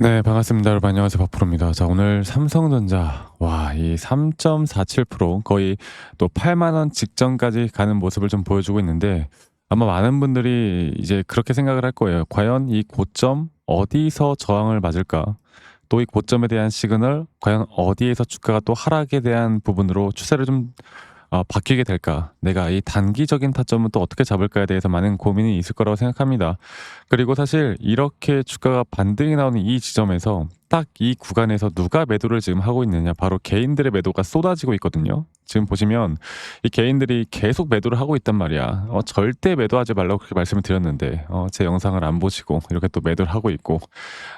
네, 반갑습니다. 여러분 안녕하세요. 박프로입니다. 자, 오늘 삼성전자 와, 이 3.47% 거의 또 8만 원 직전까지 가는 모습을 좀 보여주고 있는데 아마 많은 분들이 이제 그렇게 생각을 할 거예요. 과연 이 고점 어디서 저항을 맞을까? 또 이 고점에 대한 시그널 과연 어디에서 주가가 또 하락에 대한 부분으로 추세를 좀 어, 바뀌게 될까? 내가 이 단기적인 타점은 또 어떻게 잡을까에 대해서 많은 고민이 있을 거라고 생각합니다. 그리고 사실 이렇게 주가가 반등이 나오는 이 지점에서 딱 이 구간에서 누가 매도를 지금 하고 있느냐 바로 개인들의 매도가 쏟아지고 있거든요. 지금 보시면 이 개인들이 계속 매도를 하고 있단 말이야. 어, 절대 매도하지 말라고 그렇게 말씀을 드렸는데 어, 제 영상을 안 보시고 이렇게 또 매도를 하고 있고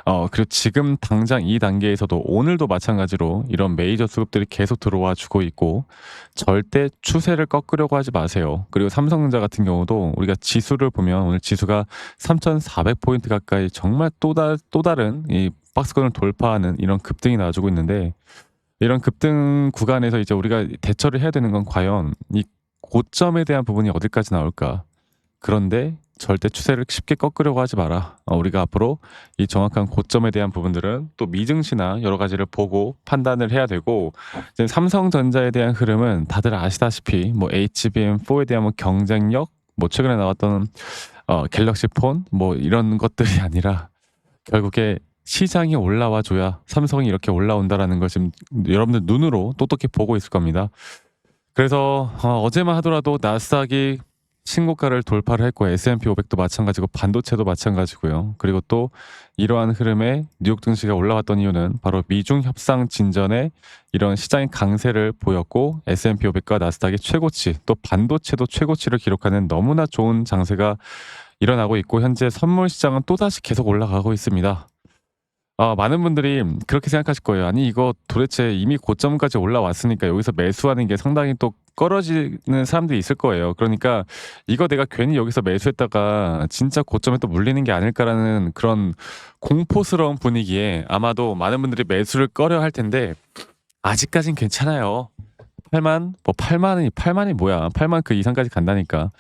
어, 그리고 지금 당장 이 단계에서도 오늘도 마찬가지로 이런 메이저 수급들이 계속 들어와 주고 있고 절대 추세를 꺾으려고 하지 마세요. 그리고 삼성전자 같은 경우도 우리가 지수를 보면 오늘 지수가 3,400포인트 가까이 정말 또, 다, 또 다른 이 박스권을 돌파하는 이런 급등이 나와주고 있는데 이런 급등 구간에서 이제 우리가 대처를 해야 되는 건 과연 이 고점에 대한 부분이 어디까지 나올까? 그런데 절대 추세를 쉽게 꺾으려고 하지 마라. 어, 우리가 앞으로 이 정확한 고점에 대한 부분들은 또 미증시나 여러 가지를 보고 판단을 해야 되고 이제 삼성전자에 대한 흐름은 다들 아시다시피 뭐 HBM4에 대한 뭐 경쟁력, 뭐 최근에 나왔던 어, 갤럭시 폰 뭐 이런 것들이 아니라 결국에 시장이 올라와 줘야 삼성이 이렇게 올라온다라는 걸 지금 여러분들 눈으로 똑똑히 보고 있을 겁니다. 그래서 어, 어제만 하더라도 나스닥이 신고가를 돌파를 했고 S&P 500도 마찬가지고 반도체도 마찬가지고요. 그리고 또 이러한 흐름에 뉴욕 증시가 올라왔던 이유는 바로 미중 협상 진전에 이런 시장의 강세를 보였고 S&P 500과 나스닥의 최고치 또 반도체도 최고치를 기록하는 너무나 좋은 장세가 일어나고 있고 현재 선물 시장은 또다시 계속 올라가고 있습니다. 아, 많은 분들이 그렇게 생각하실 거예요. 아니 이거 도대체 이미 고점까지 올라왔으니까 여기서 매수하는 게 상당히 또 꺼려지는 사람들이 있을 거예요. 그러니까 이거 내가 괜히 여기서 매수했다가 진짜 고점에 또 물리는 게 아닐까라는 그런 공포스러운 분위기에 아마도 많은 분들이 매수를 꺼려 할 텐데 아직까진 괜찮아요. 8만 뭐 8만이 8만 이 뭐야? 8만 그 이상까지 간다니까.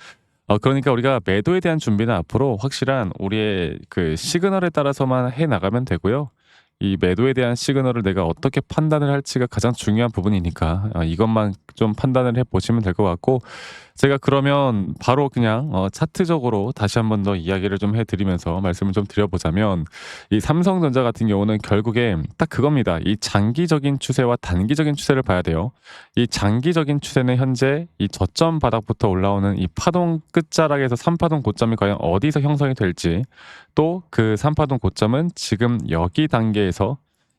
어 그러니까 우리가 매도에 대한 준비는 앞으로 확실한 우리의 그 시그널에 따라서만 해 나가면 되고요. 이 매도에 대한 시그널을 내가 어떻게 판단을 할지가 가장 중요한 부분이니까 어, 이것만 좀 판단을 해 보시면 될 것 같고 제가 그러면 바로 그냥 어, 차트적으로 다시 한번 더 이야기를 좀 해드리면서 말씀을 좀 드려보자면 이 삼성전자 같은 경우는 결국에 딱 그겁니다. 이 장기적인 추세와 단기적인 추세를 봐야 돼요. 이 장기적인 추세는 현재 이 저점 바닥부터 올라오는 이 파동 끝자락에서 3파동 고점이 과연 어디서 형성이 될지 또 그 3파동 고점은 지금 여기 단계에서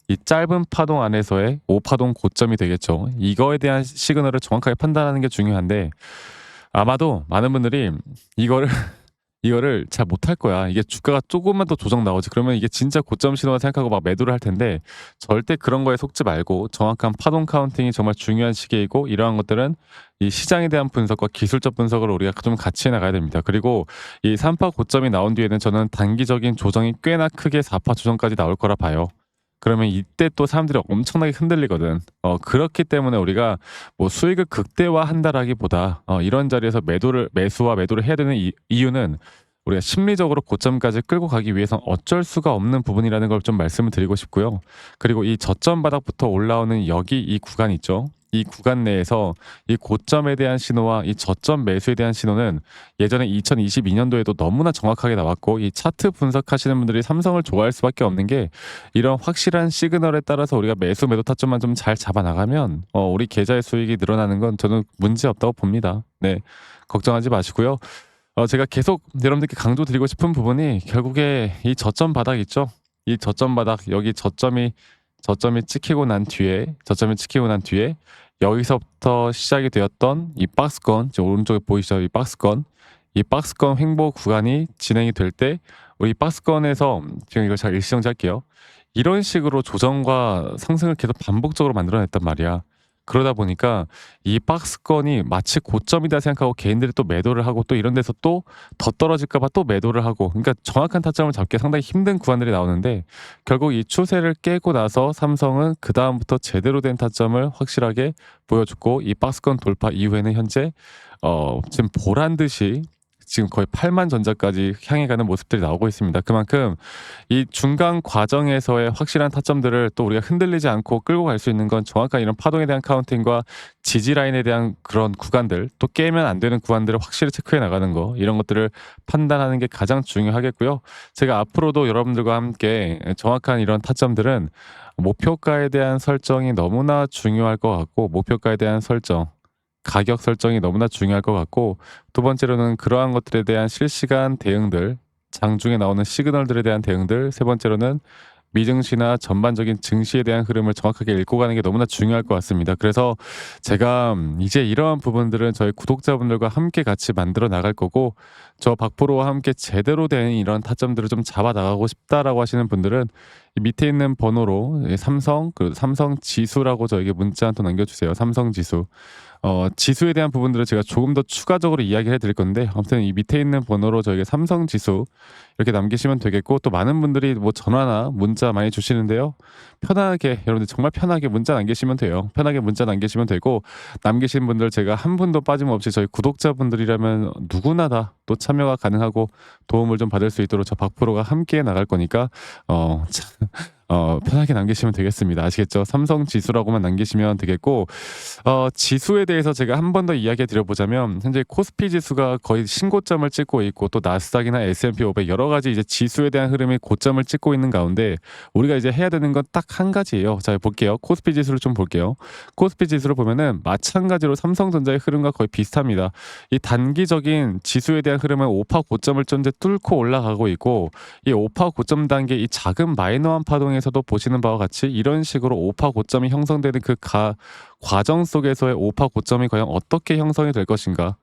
이 짧은 파동 안에서의 5파동 고점이 되겠죠. 이거에 대한 시그널을 정확하게 판단하는 게 중요한데 아마도 많은 분들이 이거를 이거를 잘 못할 거야. 이게 주가가 조금만 더 조정 나오지. 그러면 이게 진짜 고점 신호라 생각하고 막 매도를 할 텐데 절대 그런 거에 속지 말고 정확한 파동 카운팅이 정말 중요한 시기이고 이러한 것들은 이 시장에 대한 분석과 기술적 분석을 우리가 좀 같이 해 나가야 됩니다. 그리고 이 3파 고점이 나온 뒤에는 저는 단기적인 조정이 꽤나 크게 4파 조정까지 나올 거라 봐요. 그러면 이때 또 사람들이 엄청나게 흔들리거든. 어, 그렇기 때문에 우리가 뭐 수익을 극대화한다라기보다 어, 이런 자리에서 매도를 매수와 매도를 해야 되는 이, 이유는 우리가 심리적으로 고점까지 끌고 가기 위해선 어쩔 수가 없는 부분이라는 걸 좀 말씀을 드리고 싶고요. 그리고 이 저점 바닥부터 올라오는 여기 이 구간 있죠. 이 구간 내에서 이 고점에 대한 신호와 이 저점 매수에 대한 신호는 예전에 2022년도에도 너무나 정확하게 나왔고 이 차트 분석하시는 분들이 삼성을 좋아할 수밖에 없는 게 이런 확실한 시그널에 따라서 우리가 매수 매도 타점만 좀 잘 잡아 나가면 어, 우리 계좌의 수익이 늘어나는 건 저는 문제 없다고 봅니다. 네, 걱정하지 마시고요. 어, 제가 계속 여러분들께 강조 드리고 싶은 부분이 결국에 이 저점 바닥 있죠. 이 저점 바닥 여기 저점이 저점이 찍히고 난 뒤에 저점이 찍히고 난 뒤에 여기서부터 시작이 되었던 이 박스권 지금 오른쪽에 보이시죠? 이 박스권. 이 박스권 횡보 구간이 진행이 될 때 우리 박스권에서 지금 이걸 잘 일시정지할게요. 이런 식으로 조정과 상승을 계속 반복적으로 만들어냈단 말이야 그러다 보니까 이 박스권이 마치 고점이다 생각하고 개인들이 또 매도를 하고 또 이런 데서 또 더 떨어질까봐 또 매도를 하고 그러니까 정확한 타점을 잡기 상당히 힘든 구간들이 나오는데 결국 이 추세를 깨고 나서 삼성은 그 다음부터 제대로 된 타점을 확실하게 보여줬고 이 박스권 돌파 이후에는 현재 어 지금 보란 듯이 지금 거의 8만 전자까지 향해 가는 모습들이 나오고 있습니다. 그만큼 이 중간 과정에서의 확실한 타점들을 또 우리가 흔들리지 않고 끌고 갈 수 있는 건 정확한 이런 파동에 대한 카운팅과 지지 라인에 대한 그런 구간들 또 깨면 안 되는 구간들을 확실히 체크해 나가는 거 이런 것들을 판단하는 게 가장 중요하겠고요. 제가 앞으로도 여러분들과 함께 정확한 이런 타점들은 목표가에 대한 설정이 너무나 중요할 것 같고 목표가에 대한 설정 가격 설정이 너무나 중요할 것 같고 두 번째로는 그러한 것들에 대한 실시간 대응들 장중에 나오는 시그널들에 대한 대응들 세 번째로는 미증시나 전반적인 증시에 대한 흐름을 정확하게 읽고 가는 게 너무나 중요할 것 같습니다. 그래서 제가 이제 이러한 부분들은 저희 구독자분들과 함께 같이 만들어 나갈 거고 저 박프로와 함께 제대로 된 이런 타점들을 좀 잡아 나가고 싶다라고 하시는 분들은 이 밑에 있는 번호로 예, 삼성 그 삼성 지수라고 저에게 문자 한 통 남겨주세요. 삼성 지수. 어, 지수에 대한 부분들을 제가 조금 더 추가적으로 이야기를 해드릴 건데 아무튼 이 밑에 있는 번호로 저에게 삼성 지수 이렇게 남기시면 되겠고 또 많은 분들이 뭐 전화나 문자 많이 주시는데요. 편하게 여러분들 정말 편하게 문자 남기시면 돼요. 편하게 문자 남기시면 되고 남기신 분들 제가 한 분도 빠짐없이 저희 구독자분들이라면 누구나 다 또 참여가 가능하고 도움을 좀 받을 수 있도록 저 박프로가 함께 나갈 거니까 어, 참, 어 편하게 남기시면 되겠습니다. 아시겠죠? 삼성 지수라고만 남기시면 되겠고 어, 지수에 대해서 제가 한 번 더 이야기 드려보자면 현재 코스피 지수가 거의 신고점을 찍고 있고 또 나스닥이나 S&P 500 여러 가지 이제 지수에 대한 흐름이 고점을 찍고 있는 가운데 우리가 이제 해야 되는 건 딱 한 가지예요. 자 볼게요. 코스피 지수를 좀 볼게요. 코스피 지수를 보면은 마찬가지로 삼성전자의 흐름과 거의 비슷합니다. 이 단기적인 지수에 대한 흐름은 5파 고점을 좀 이제 뚫고 올라가고 있고 이 5파 고점 단계 이 작은 마이너한 파동에 서도 보시는 바와 같이 이런 식으로 5파 고점이 형성되는 그 가, 과정 속에서의 5파 고점이 과연 어떻게 형성이 될 것인가.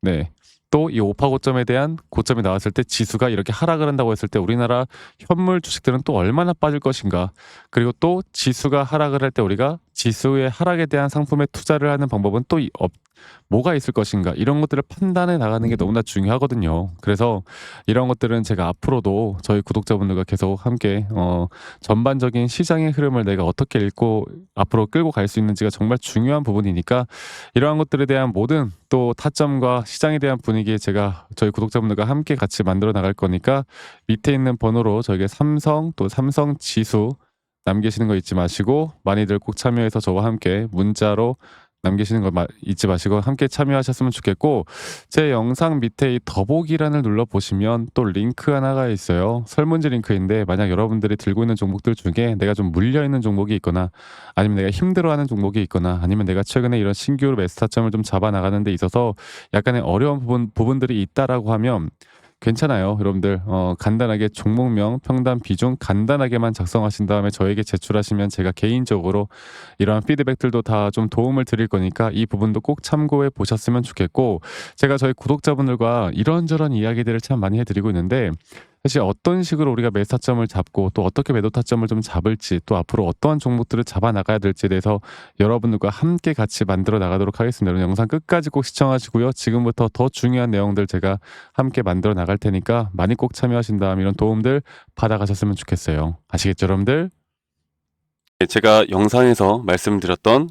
네. 또이 5파 고점에 대한 고점이 나왔을 때 지수가 이렇게 하락을 한다고 했을 때 우리나라 현물 주식들은 또 얼마나 빠질 것인가. 그리고 또 지수가 하락을 할 때 우리가 지수의 하락에 대한 상품에 투자를 하는 방법은 또 이- 업, 뭐가 있을 것인가 이런 것들을 판단해 나가는 게 너무나 중요하거든요. 그래서 이런 것들은 제가 앞으로도 저희 구독자분들과 계속 함께 어, 전반적인 시장의 흐름을 내가 어떻게 읽고 앞으로 끌고 갈 수 있는지가 정말 중요한 부분이니까 이러한 것들에 대한 모든 또 타점과 시장에 대한 분위기 제가 저희 구독자분들과 함께 같이 만들어 나갈 거니까 밑에 있는 번호로 저에게 삼성 또 삼성 지수 남기시는 거 잊지 마시고 많이들 꼭 참여해서 저와 함께 문자로 남기시는 거 마- 잊지 마시고 함께 참여하셨으면 좋겠고 제 영상 밑에 이 더보기란을 눌러 보시면 또 링크 하나가 있어요. 설문지 링크인데 만약 여러분들이 들고 있는 종목들 중에 내가 좀 물려 있는 종목이 있거나 아니면 내가 힘들어하는 종목이 있거나 아니면 내가 최근에 이런 신규 메스타점을 좀 잡아 나가는 데 있어서 약간의 어려운 부분 부분들이 있다라고 하면 괜찮아요. 여러분들 어, 간단하게 종목명, 평단, 비중 간단하게만 작성하신 다음에 저에게 제출하시면 제가 개인적으로 이러한 피드백들도 다 좀 도움을 드릴 거니까 이 부분도 꼭 참고해 보셨으면 좋겠고 제가 저희 구독자분들과 이런저런 이야기들을 참 많이 해드리고 있는데 사실 어떤 식으로 우리가 매수 타점을 잡고 또 어떻게 매도 타점을 좀 잡을지 또 앞으로 어떠한 종목들을 잡아 나가야 될지에 대해서 여러분들과 함께 같이 만들어 나가도록 하겠습니다. 여러분 영상 끝까지 꼭 시청하시고요. 지금부터 더 중요한 내용들 제가 함께 만들어 나갈 테니까 많이 꼭 참여하신 다음 이런 도움들 받아가셨으면 좋겠어요. 아시겠죠, 여러분들? 네, 제가 영상에서 말씀드렸던